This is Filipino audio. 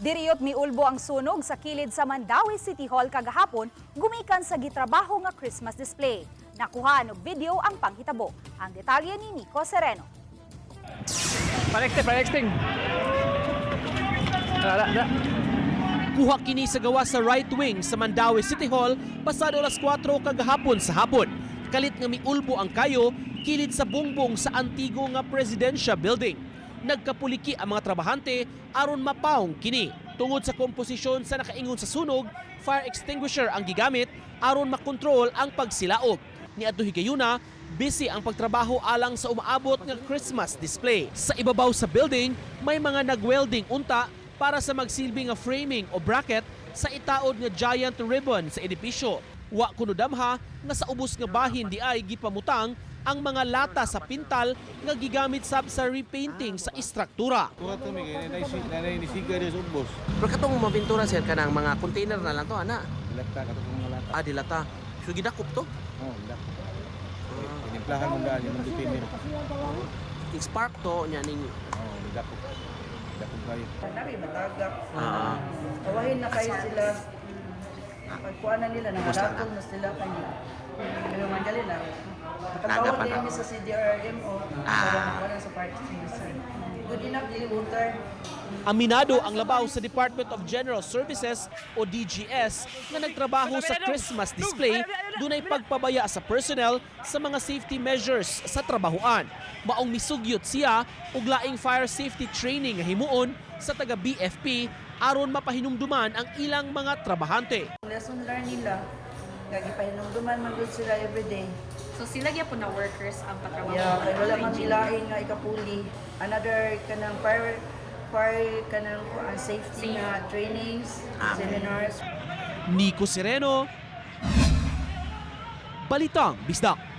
Diriyot miulbo ang sunog sa kilid sa Mandawi City Hall kagahapon gumikan sa gitrabaho nga Christmas display. Nakuha og video ang panghitabo. Ang detalye ni Nico Sereno. Panexting, panexting. Wala, wala. Kuha kini sa gawa sa right wing sa Mandawi City Hall pasado alas 4 kagahapon sa hapon. Kalit nga miulbo ang kayo kilid sa bungbong sa antigo nga Presidential Building. Nagkapuliki ang mga trabahante aron mapaong kini. Tungod sa komposisyon sa nakaingon sa sunog, fire extinguisher ang gigamit aron makontrol ang pagsilaog. Ni Adto Higayuna, busy ang pagtrabaho alang sa umaabot nga Christmas display. Sa ibabaw sa building, may mga nagwelding unta para sa magsilbi nga framing o bracket sa itaod nga giant ribbon sa edipisyo. Wa kuno damha nga sa ubos nga bahin di ay gipamutang ang mga lata sa pintal nga gigamit sab sa repainting sa istruktura. Pero katong mabintura sir kanang mga container na lang to ana. Dilata ka to kung mga lata. Ah dilata. So gidakop to. Oh, dilata. Tinimplahan mo dali ng dipinir. Spark to nya ning Oh, dilata. Dilata kayo. Nari, matagap. ah Kawahin na kayo sila. Pagkuha na nila, nangaratol na sila kanyo. Pero madali lang. Nakatawag din mi sa CDRMO. Makuha na sa party citizen. Good enough, dili water. Aminado ang labaw sa Department of General Services o DGS na nagtrabaho sa Christmas display dunay pagpabaya sa personnel sa mga safety measures sa trabahoan. Maong misugyot siya og laing fire safety training nga himuon sa taga BFP aron mapahinumduman ang ilang mga trabahante. Lesson learn nila. Gagi pa hinumduman man good sila everyday. So sila gyud po na workers ang patrabaho. Yeah, kay wala man nilain nga ikapuli. Another kanang fire fire kanang uh, safety na trainings, seminars. Nico Sereno, Balitang Bisdak.